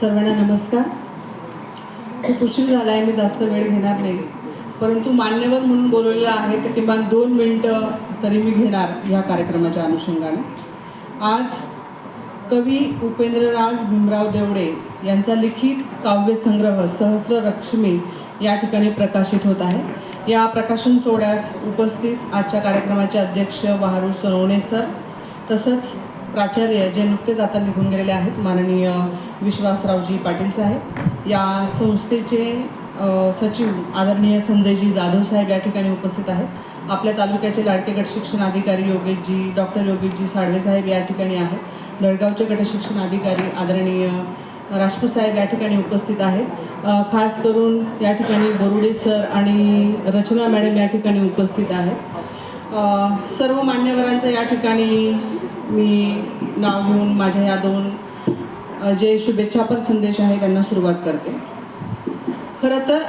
सर्वांना नमस्कार. खूप उशीर झाला आहे मी जास्त वेळ घेणार नाही. परंतु मान्यवर म्हणून बोलवलेलं आहे तर किमान दोन मिनटं तरी मी घेणार ह्या कार्यक्रमाच्या अनुषंगाने. आज कवी उपेंद्रराज भीमराव देवडे यांचा लिखित काव्यसंग्रह सहस्र लक्ष्मी या ठिकाणी प्रकाशित होत आहे. या प्रकाशन सोहळ्यास उपस्थित आजच्या कार्यक्रमाचे अध्यक्ष वाहरू सोनवणे सर तसंच प्राचार्य जे नुकतेच आता निघून गेलेले आहेत माननीय विश्वासरावजी पाटील साहेब या संस्थेचे सचिव आदरणीय संजयजी जाधव साहेब या ठिकाणी उपस्थित आहेत. आपल्या तालुक्याचे लाडके गट शिक्षण अधिकारी योगेशजी डॉक्टर योगेशजी साळवे साहेब या ठिकाणी आहेत. दळगावचे गट शिक्षण अधिकारी आदरणीय राजपूत साहेब या ठिकाणी उपस्थित आहेत. खास करून या ठिकाणी बोरुडे सर आणि रचना मॅडम या ठिकाणी उपस्थित आहेत. सर्व मान्यवरांचं या ठिकाणी मी नाव घेऊन माझ्या या दोन जे शुभेच्छापर संदेश आहे त्यांना सुरुवात करते. खरं तर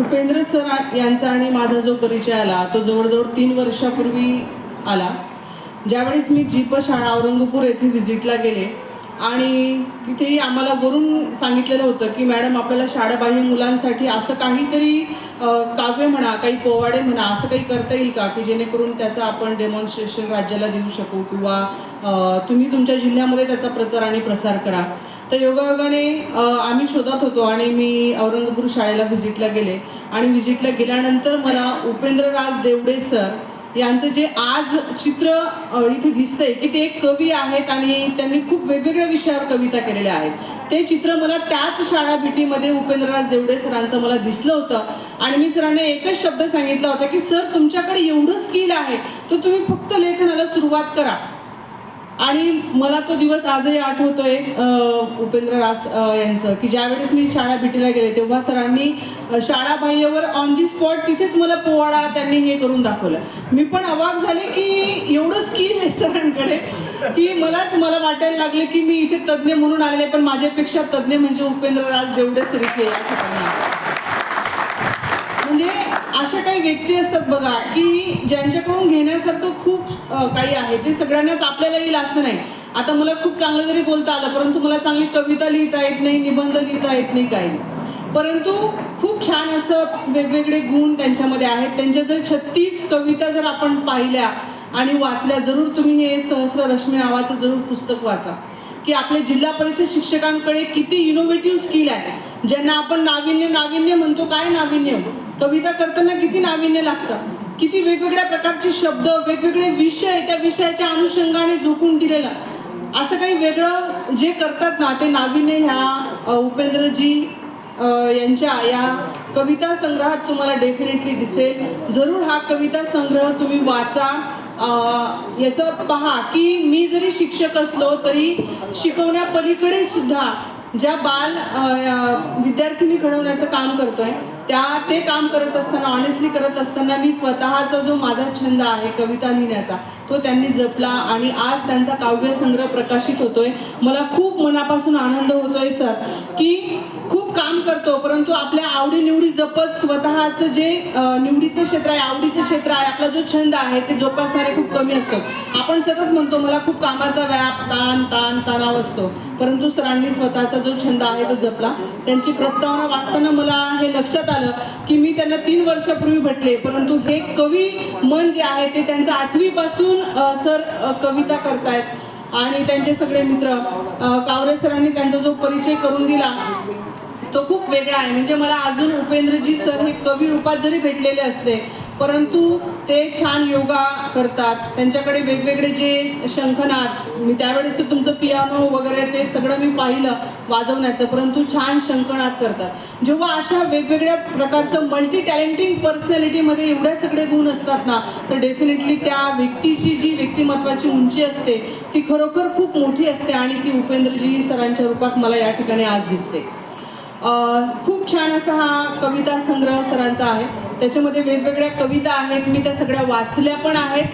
उपेंद्र सर यांचा आणि माझा जो परिचय आला तो जवळजवळ तीन वर्षापूर्वी आला. ज्यावेळेस मी जीप शाळा औरंगपूर येथे व्हिजिटला गेले आणि तिथेही आम्हाला वरून सांगितलेलं होतं की मॅडम आपल्याला शाळाबाह्य मुलांसाठी असं काहीतरी काव्य म्हणा काही पोवाडे म्हणा असं काही करता येईल का? की जेणेकरून त्याचं आपण डेमॉन्स्ट्रेशन राज्याला देऊ शकू किंवा तुम्ही तुमच्या जिल्ह्यामध्ये त्याचा प्रचार आणि प्रसार करा. तर योगायोगाने आम्ही शोधत होतो आणि मी औरंगपूर शाळेला व्हिजिटला गेले. आणि व्हिजिटला गेल्यानंतर मला उपेंद्रराज देवडे सर यांचं जे आज चित्र इथे दिसतंय की ते एक कवी आहेत आणि त्यांनी खूप वेगवेगळ्या विषयावर कविता केलेल्या आहेत. ते चित्र मला त्याच शाळा भेटीमध्ये उपेंद्रराज देवडे सरांचं मला दिसलं होतं आणि मी सरांना एकच शब्द सांगितला होता की सर तुमच्याकडे एवढं स्किल आहे तर तुम्ही फक्त लेखनाला सुरुवात करा. आणि मला तो दिवस आजही आठवतोय अं, उपेंद्र रास यांचं की ज्यावेळेस मी शाळा भेटीला गेले तेव्हा सरांनी शाळा बाह्यवर ऑन दी स्पॉट तिथेच मला पोवाडा त्यांनी हे करून दाखवलं. मी पण अवाक झाले की एवढं स्किल आहे सरांकडे की मलाच मला वाटायला लागले की मी इथे तज्ज्ञ म्हणून आलेले पण माझ्यापेक्षा तज्ज्ञ म्हणजे उपेंद्रराज देवडे सर इथे या ठिकाणी अशा काही व्यक्ती असतात बघा की ज्यांच्याकडून घेण्यासारखं खूप काही आहे. ते सगळ्यांनाच आपल्याला येईल असं नाही. आता मला खूप चांगलं जरी बोलता आलं परंतु मला चांगली कविता लिहिता येत नाही निबंध लिहिता येत नाही काही. नाही. परंतु खूप छान असं वेगवेगळे गुण त्यांच्यामध्ये आहेत. त्यांच्या जर छत्तीस कविता जर आपण पाहिल्या आणि वाचल्या जरूर तुम्ही हे सहस्र रश्मी नावाचं जरूर पुस्तक वाचा. की आपल्या जिल्हा परिषद शिक्षकांकडे किती इनोव्हेटिव्ह स्किल आहे. ज्यांना आपण नाविन्य नाविन्य म्हणतो. काय नाविन्य? कविता करताना किती नाविन्य लागतं. किती वेगवेगळ्या प्रकारचे शब्द वेगवेगळे विषय त्या विषयाच्या अनुषंगाने झोकून दिलेलं. असं काही वेगळं जे करतात ना ते नाविन्य ह्या उपेंद्रजी यांच्या या कविता संग्रहात तुम्हाला डेफिनेटली दिसेल. जरूर हा कविता संग्रह तुम्ही वाचा. याचं पहा की मी जरी शिक्षक असलो तरी शिकवण्यापलीकडे सुद्धा ज्या बाल विद्यार्थिनी विद्यार्थी मी घडवण्याचं काम करतोय त्या ते काम करत असताना ऑनेस्टली करत असताना मी स्वतःचा जो माझा छंद आहे कविता लिहिण्याचा तो त्यांनी जपला आणि आज त्यांचा काव्यसंग्रह प्रकाशित होतोय. मला खूप मनापासून आनंद होतोय सर की खूप काम करतो परंतु आपल्या आवडीनिवडी जपत स्वतःचं जे निवडीचं क्षेत्र आहे आवडीचं क्षेत्र आहे आपला जो छंद आहे ते जोपासणारे खूप कमी असतं आपण सतत म्हणतो मला खूप कामाचा व्याप ताण ताण तणाव असतो. परंतु सरांनी स्वतःचा जो छंद आहे तो जपला. त्यांची प्रस्तावना वाचताना मला हे लक्षात आलं की मी त्यांना तीन वर्षापूर्वी भेटले. परंतु हे कवी मन जे आहे ते त्यांचं आठवीपासून सर कविता करतायत. आणि त्यांचे सगळे मित्र कावरे सरांनी त्यांचा जो परिचय करून दिला तो खूप वेगळा आहे. म्हणजे मला अजून उपेंद्रजी सर हे कवी रूपात जरी भेटलेले असते परंतु ते छान योगा करतात. त्यांच्याकडे वेगवेगळे जे शंखनाद मी त्यावेळेस ते तुमचं पियानो वगैरे ते सगळं मी पाहिलं वाजवण्याचं. परंतु छान शंखनाद करतात. जेव्हा अशा वेगवेगळ्या प्रकारचं मल्टी टॅलेंटिंग पर्सनॅलिटीमध्ये एवढ्या सगळे गुण असतात ना तर डेफिनेटली त्या व्यक्तीची जी व्यक्तिमत्वाची उंची असते ती खरोखर खूप मोठी असते आणि ती उपेंद्रजी सरांच्या रूपात मला या ठिकाणी आज दिसते. खूप छान असा हा कविता संग्रह सरांचा आहे. त्याच्यामध्ये वेगवेगळ्या कविता आहेत मी त्या सगळ्या वाचल्या पण आहेत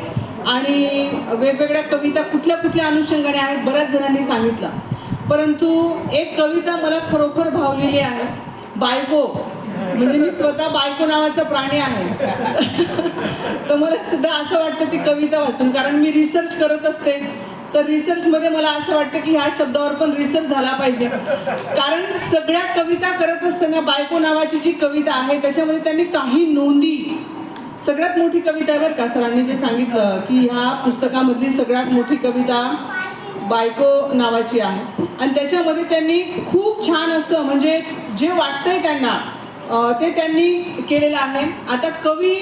आणि वेगवेगळ्या कविता कुठल्या कुठल्या अनुषंगाने आहेत बऱ्याच जणांनी सांगितलं. परंतु एक कविता मला खरोखर भावलेली आहे बायको. म्हणजे मी स्वतः बायको नावाचा प्राणी आहे. तर मला सुद्धा असं वाटतं ती कविता वाचून कारण मी रिसर्च करत असते. तर रिसर्चमध्ये मला असं वाटतं की ह्या शब्दावर पण रिसर्च झाला पाहिजे. कारण सगळ्या कविता करत असताना बायको नावाची जी कविता आहे त्याच्यामध्ये त्यांनी काही नोंदी. सगळ्यात मोठी कविता आहे बरं का सरांनी जे सांगितलं की ह्या पुस्तकामधली सगळ्यात मोठी कविता बायको नावाची आहे. आणि त्याच्यामध्ये त्यांनी खूप छान असतं म्हणजे जे वाटतंय त्यांना ते त्यांनी केलेलं आहे. आता कवी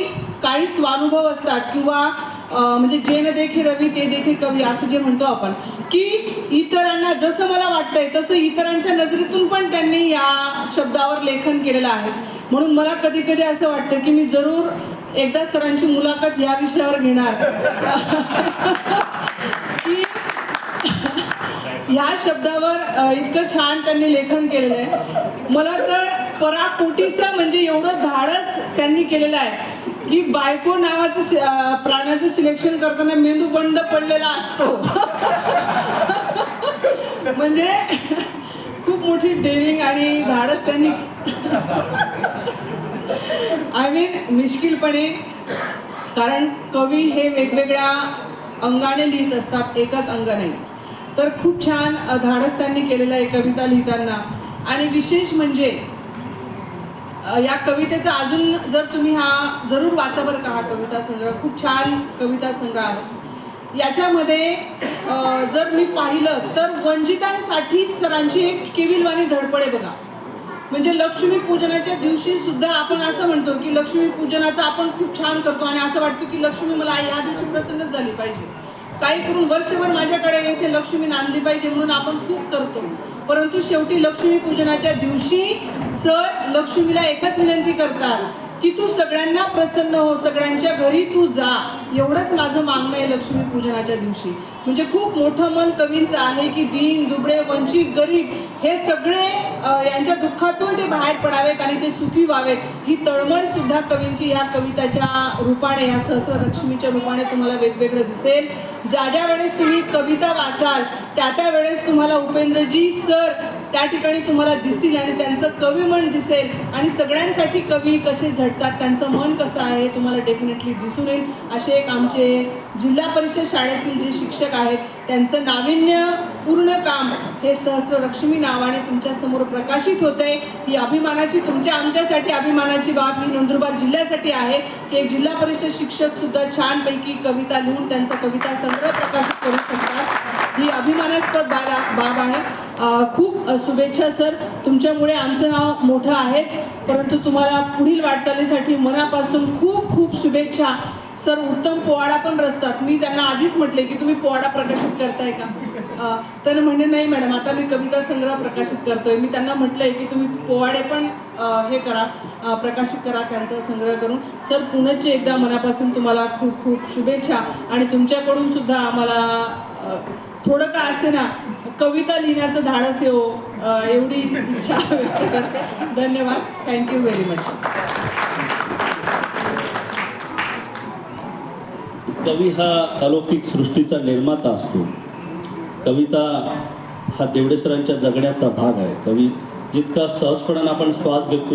काही स्वानुभव असतात किंवा म्हणजे जे न देखे रवी ते देखे कवी असं जे म्हणतो आपण की इतरांना जसं मला वाटतंय तसं इतरांच्या नजरेतून पण त्यांनी या शब्दावर लेखन केलेलं आहे. म्हणून मला कधी कधी असं वाटतं की मी जरूर एकदा सरांची मुलाखत या विषयावर घेणार. की ह्या शब्दावर इतकं छान त्यांनी लेखन केलेलं आहे. मला तर पराकोटीचं म्हणजे एवढं धाडस त्यांनी केलेलं आहे. की बायको नावाचं प्राण्याचं सिलेक्शन करताना मेंदू बंद पडलेला असतो. म्हणजे खूप मोठी डेरिंग आणि धाडस त्यांनी आय मीन मिश्किलपणे कारण कवी हे वेगवेगळ्या अंगाने लिहित असतात एकच अंग नाही. तर खूप छान धाडस त्यांनी केलेलं आहे कविता लिहिताना. आणि विशेष म्हणजे या कवितेचा अजून जर तुम्ही हा जरूर वाचा बरं का हा कविता संग्रह. खूप छान कविता संग्रह आहे. याच्यामध्ये जर मी पाहिलं तर वंचितांसाठी सरांची एक केविलवाणी धडपडे बघा. म्हणजे लक्ष्मी पूजनाच्या दिवशी सुद्धा आपण असं म्हणतो की लक्ष्मीपूजनाचं आपण खूप छान करतो आणि असं वाटतं की लक्ष्मी मला या दिवशी प्रसन्नच झाली पाहिजे. काही करून वर्षभर माझ्याकडे येथे लक्ष्मी नांदली पाहिजे म्हणून आपण खूप करतो. परंतु शेवटी लक्ष्मी पूजनाच्या दिवशी सर लक्ष्मीला एकच विनंती करतात की तू सगळ्यांना प्रसन्न हो सगळ्यांच्या घरी तू जा. एवढंच माझं मागणं आहे लक्ष्मी पूजनाच्या दिवशी. म्हणजे खूप मोठं मन कवींचं आहे की दीन दुबळे वंचित गरीब हे सगळे यांच्या दुःखातून ते बाहेर पडावेत आणि ते सुखी व्हावेत. ही तळमळ सुद्धा कवींची या कविताच्या रूपाने या सहस्रलक्ष्मीच्या रूपाने तुम्हाला वेगवेगळं दिसेल. ज्या ज्या वेळेस तुम्ही कविता वाचाल त्या त्या वेळेस तुम्हाला उपेंद्रजी सर त्या ठिकाणी तुम्हाला दिसतील आणि त्यांचं कवी मन दिसेल आणि सगळ्यांसाठी कवी कसे झटतात त्यांचं मन कसं आहे तुम्हाला डेफिनेटली दिसून येईल. असे एक आमचे जिल्हा परिषद शाळेतील जे शिक्षक आहेत त्यांचं नाविन्यपूर्ण काम हे सहस्रलक्ष्मी नावाने तुमच्यासमोर प्रकाशित होत आहे ही अभिमानाची तुमच्या आमच्यासाठी अभिमानाची बाब ही नंदुरबार जिल्ह्यासाठी आहे की एक जिल्हा परिषद शिक्षक सुद्धा छानपैकी कविता लिहून त्यांचा कविता संग्रह प्रकाशित करू शकतात. ही अभिमानास्पद बाब आहे. खूप शुभेच्छा सर. तुमच्यामुळे आमचं नाव मोठं आहेच. परंतु तुम्हाला पुढील वाटचालीसाठी मनापासून खूप खूप शुभेच्छा. सर उत्तम पोवाडा पण रचतात. मी त्यांना आधीच म्हटले की तुम्ही पोवाडा प्रकाशित करताय का? तर म्हणे नाही मॅडम. आता मी कविता संग्रह प्रकाशित करतोय. मी त्यांना म्हटलंय की तुम्ही पोवाडे पण हे करा. प्रकाशित करा त्यांचा संग्रह करून. सर पुण्याचे एकदा मनापासून तुम्हाला खूप खूप शुभेच्छा. आणि तुमच्याकडून सुद्धा आम्हाला थोडं का असे ना कविता लिहिण्याचं धाडस येऊ हो. एवढी इच्छा व्यक्त करते. धन्यवाद. थँक्यू व्हेरी मच कवी हा अलौकिक सृष्टीचा निर्माता असतो. कविता हा देवडेसरांच्या जगण्याचा भाग आहे. कवी जितका सहजपणानं आपण श्वास घेतो